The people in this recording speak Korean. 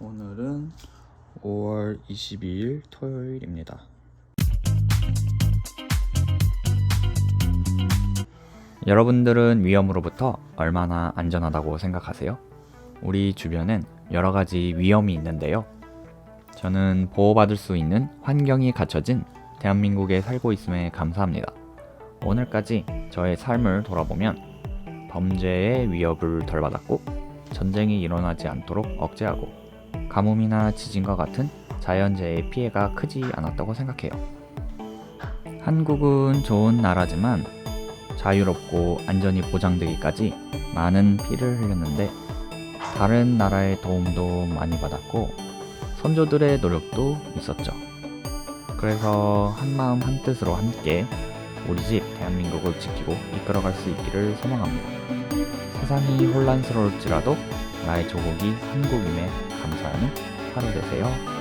오늘은 5월 22일 토요일입니다. 여러분들은 위험으로부터 얼마나 안전하다고 생각하세요? 우리 주변엔 여러 가지 위험이 있는데요. 저는 보호받을 수 있는 환경이 갖춰진 대한민국에 살고 있음에 감사합니다. 오늘까지 저의 삶을 돌아보면 범죄의 위협을 덜 받았고 전쟁이 일어나지 않도록 억제하고 가뭄이나 지진과 같은 자연재해의 피해가 크지 않았다고 생각해요. 한국은 좋은 나라지만 자유롭고 안전이 보장되기까지 많은 피를 흘렸는데 다른 나라의 도움도 많이 받았고 선조들의 노력도 있었죠. 그래서 한마음 한뜻으로 함께 우리 집 대한민국을 지키고 이끌어갈 수 있기를 소망합니다. 세상이 혼란스러울지라도 나의 조국이 한국임에 감사하는 하루 되세요.